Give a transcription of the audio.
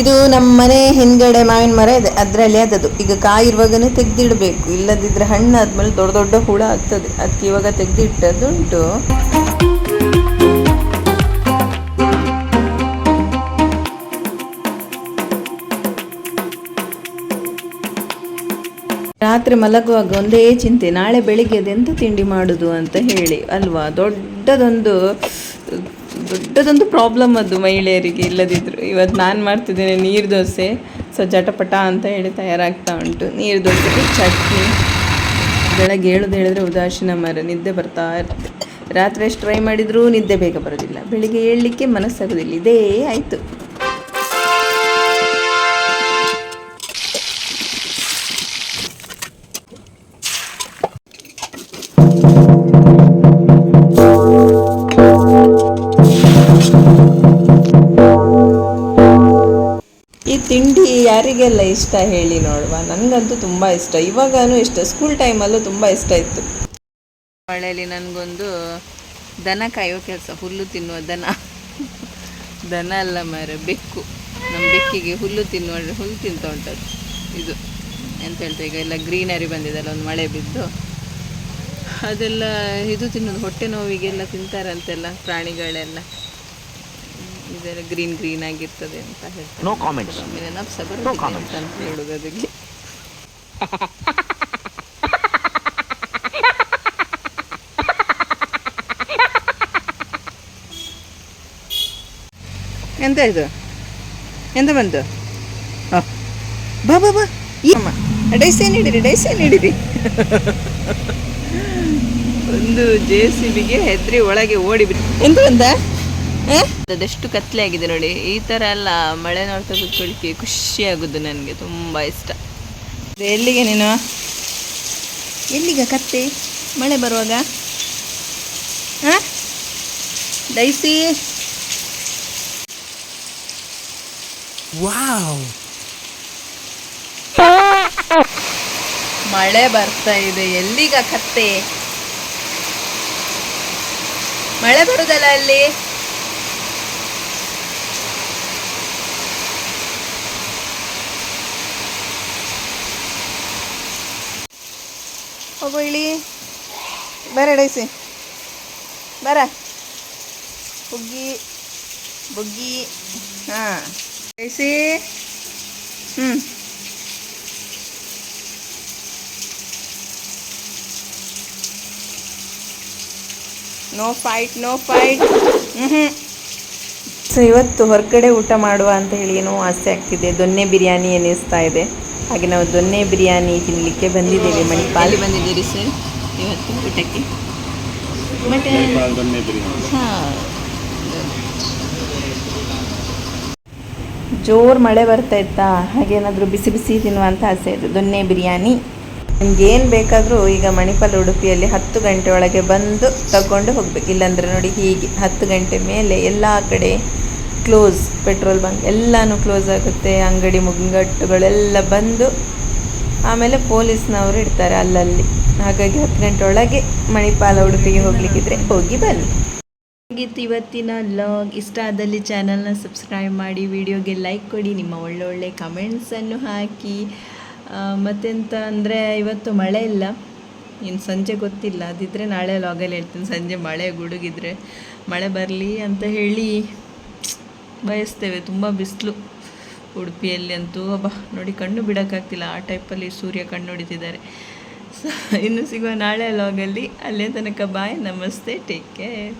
ಇದು ನಮ್ಮ ಮನೆ ಹಿಂದ್ಗಡೆ ಮಾವಿನ ಮರ ಇದೆ, ಅದರಲ್ಲಿ ಅದದು ಈಗ ಕಾಯಿ ಇರುವಾಗನೇ ತೆಗೆದಿಡಬೇಕು. ಇಲ್ಲದಿದ್ರೆ ಹಣ್ಣು ಆದ್ಮೇಲೆ ದೊಡ್ಡ ದೊಡ್ಡ ಹುಳ ಆಗ್ತದೆ. ಅದಕ್ಕೆ ಇವಾಗ ತೆಗೆದಿಟ್ಟದ್ದುಂಟು. ರಾತ್ರಿ ಮಲಗುವಾಗ ಒಂದೇ ಚಿಂತೆ, ನಾಳೆ ಬೆಳಿಗ್ಗೆ ಅದೆಂತ ತಿಂಡಿ ಮಾಡುದು ಅಂತ ಹೇಳಿ, ಅಲ್ವಾ? ದೊಡ್ಡದೊಂದು ದೊಡ್ಡದೊಂದು ಪ್ರಾಬ್ಲಮ್ ಅದು ಮಹಿಳೆಯರಿಗೆ ಇಲ್ಲದಿದ್ದರು ಇವತ್ತು ನಾನು ಮಾಡ್ತಿದ್ದೇನೆ ನೀರು ದೋಸೆ. ಸೊ ಜಟಪಟ ಅಂತ ಹೇಳಿ ತಯಾರಾಗ್ತಾ ಉಂಟು. ನೀರು ದೋಸೆ ಚಟ್ನಿ. ಬೆಳಗ್ಗೆ ಹೇಳೋದು ಹೇಳಿದ್ರೆ ಉದಾಸೀನ ಮರ. ನಿದ್ದೆ ಬರ್ತಾ ಇರ್ತದೆ ರಾತ್ರಿ ಎಷ್ಟು ಟ್ರೈ ಮಾಡಿದರೂ ನಿದ್ದೆ ಬೇಗ ಬರೋದಿಲ್ಲ. ಬೆಳಿಗ್ಗೆ ಹೇಳಲಿಕ್ಕೆ ಮನಸ್ಸಾಗೋದಿಲ್ಲ. ಇದೇ ಆಯಿತು. ತಿಂಡಿ ಯಾರಿಗೆಲ್ಲ ಇಷ್ಟ ಹೇಳಿ ನೋಡುವ. ನನಗಂತೂ ತುಂಬ ಇಷ್ಟ. ಇವಾಗನೂ ಇಷ್ಟ. ಸ್ಕೂಲ್ ಟೈಮಲ್ಲೂ ತುಂಬ ಇಷ್ಟ ಇತ್ತು. ಮಳೆಯಲ್ಲಿ ನನಗೊಂದು ದನ ಕಾಯೋ ಕೆಲಸ. ಹುಲ್ಲು ತಿನ್ನುವ ದನ. ದನ ಅಲ್ಲ ಮರ, ಬೆಕ್ಕು. ನಮ್ಮ ಬೆಕ್ಕಿಗೆ ಹುಲ್ಲು ತಿನ್ನುವ, ಹುಲ್ಲು ತಿಂತ ಉಂಟದು. ಇದು ಎಂತ ಹೇಳ್ತೇವೆ ಈಗ? ಎಲ್ಲ ಗ್ರೀನರಿ ಬಂದಿದೆಲ್ಲ, ಒಂದು ಮಳೆ ಬಿದ್ದು. ಅದೆಲ್ಲ ಇದು ತಿನ್ನೋದು. ಹೊಟ್ಟೆ ನೋವಿಗೆಲ್ಲ ತಿಂತಾರಂತೆಲ್ಲ ಪ್ರಾಣಿಗಳೆಲ್ಲ. ಇದೆಲ್ಲ ಗ್ರೀನ್ ಗ್ರೀನ್ ಆಗಿರ್ತದೆ ಅಂತ ಹೇಳ್ತಾರೆ. ನೋ ಕಾಮೆಂಟ್ಸ್ ಆಮೇಲೆ ನೋ ಬರೋದಿಲ್ಲ ಅಂತ ಹೇಳೋದು ಅದಕ್ಕೆ. ಎಂತ ಇದು? ಎಂತ ಬಂತು? ಆ, ಬಾ ಬಾ ಬಾ. ಈ ಅಮ್ಮ ಡೈಸೇ ನೀಡಿರಿ ಡೈಸೇ ನೀಡಿರಿ ಒಂದು ಜೆ ಸಿ ಬಿಗೆ ಹೆದ್ರಿ ಒಳಗೆ ಓಡಿಬಿಟ್ಟು ಎಂತ ಬಂದ? ಅದೆಷ್ಟು ಕತ್ಲೆ ಆಗಿದೆ ನೋಡಿ. ಈ ತರ ಎಲ್ಲ ಮಳೆ ನೋಡ್ತಾ ಕೂತ್ಕೊಳ್ಳಿಕ್ಕೆ ಖುಷಿ ಆಗುದು ನನಗೆ ತುಂಬಾ ಇಷ್ಟ. ಎಲ್ಲಿಗೆ ನೀನು? ಎಲ್ಲಿಗ ಕತ್ತೆ? ಮಳೆ ಬರುವಾಗ? ಹಾಂ ಡೈಸಿ ಮಳೆ ಬರ್ತಾ ಇದೆ ಎಲ್ಲಿಗ ಕತ್ತೆ? ಮಳೆ ಬರುದಲ್ಲ ಅಲ್ಲಿ? ಹೋಗು ಇಳಿ. ಬರ ಡೈಸಿ ಬರ. ಬುಗ್ಗಿ. ಬುಗ್ಗಿ. ಹಾಂ. ಡೈಸಿ ಹ್ಞೂ ನೋ ಫೈಟ್ ನೋ ಫೈಟ್. ಹ್ಞೂ ಸೊ, ಇವತ್ತು ಹೊರಗಡೆ ಊಟ ಮಾಡುವ ಅಂತ ಹೇಳಿ ಏನೋ ಆಸೆ ಆಗ್ತಿದೆ. ದೊನ್ನೆ ಬಿರಿಯಾನಿ ಅನ್ನಿಸ್ತಾ ಇದೆ. ಹಾಗೆ ನಾವು ದೊನ್ನೆ ಬಿರಿಯಾನಿ ತಿನ್ನಲಿಕ್ಕೆ ಬಂದಿದ್ದೇವೆ ಮಣಿಪಾಲ್. ಬಂದಿದ್ದೀರಿ ಸರ್? ಇವತ್ತು ಊಟಕ್ಕೆ? ಬಟ್ ಹಾಂ. ಜೋರು ಮಳೆ ಬರ್ತಾ ಇತ್ತಾ? ಹಾಗೇನಾದರೂ ಬಿಸಿ ಬಿಸಿ ತಿನ್ನುವಂಥ ಆಸೆ ಇದೆ. ದೊನ್ನೆ ಬಿರಿಯಾನಿ. ನಿಮ್ಗೆ ಏನು ಬೇಕಾದರೂ ಈಗ ಮಣಿಪಾಲ್ ಉಡುಪಿಯಲ್ಲಿ ಹತ್ತು ಗಂಟೆ ಒಳಗೆ ಬಂದು ತಗೊಂಡು ಹೋಗ್ಬೇಕು. ಇಲ್ಲಾಂದರೆ ನೋಡಿ ಹೀಗೆ ಹತ್ತು ಗಂಟೆ ಮೇಲೆ ಎಲ್ಲ ಕಡೆ ಕ್ಲೋಸ್ ಪೆಟ್ರೋಲ್ ಬಂಕ್ ಎಲ್ಲನೂ ಕ್ಲೋಸ್ ಆಗುತ್ತೆ, ಅಂಗಡಿ ಮುಂಗಟ್ಟುಗಳೆಲ್ಲ ಬಂದು ಆಮೇಲೆ ಪೊಲೀಸ್ನವರು ಇರ್ತಾರೆ ಅಲ್ಲಲ್ಲಿ. ಹಾಗಾಗಿ ಹತ್ತು ಗಂಟೆ ಒಳಗೆ ಮಣಿಪಾಲ ಉಡುಪಿಗೆ ಹೋಗ್ಲಿಕ್ಕಿದ್ರೆ ಹೋಗಿ ಬನ್ನಿ. ಹಾಗಿತ್ತು ಇವತ್ತಿನ ಲಾಗ್ ಇಷ್ಟ ಆದಲ್ಲಿ ಚಾನಲ್ನ ಸಬ್ಸ್ಕ್ರೈಬ್ ಮಾಡಿ ವಿಡಿಯೋಗೆ ಲೈಕ್ ಕೊಡಿ, ನಿಮ್ಮ ಒಳ್ಳೊಳ್ಳೆ ಕಮೆಂಟ್ಸನ್ನು ಹಾಕಿ. ಮತ್ತೆಂತ ಅಂದರೆ ಇವತ್ತು ಮಳೆ ಇಲ್ಲ. ಇನ್ನು ಸಂಜೆ ಗೊತ್ತಿಲ್ಲ. ಅದಿದ್ದರೆ ನಾಳೆ ಲಾಗಲ್ಲಿ ಹೇಳ್ತೀನಿ ಸಂಜೆ ಮಳೆ ಗುಡುಗಿದ್ರೆ ಮಳೆ ಬರಲಿ ಅಂತ ಹೇಳಿ. ಬಯಸ್ತೇವೆ. ತುಂಬ ಬಿಸಿಲು ಉಡುಪಿಯಲ್ಲಿ ಅಂತೂ. ಅಬ್ಬ, ನೋಡಿ ಕಣ್ಣು ಬಿಡೋಕ್ಕಾಗ್ತಿಲ್ಲ. ಆ ಟೈಪಲ್ಲಿ ಸೂರ್ಯ ಕಣ್ಣು ಹೊಡಿತಿದ್ದಾರೆ. ಸೊ ಇನ್ನು ಸಿಗುವ ನಾಳೆ ಲಾಗಲ್ಲಿ ಅಲ್ಲೇ. ತನಕ ಬಾಯ್ ನಮಸ್ತೆ. Take care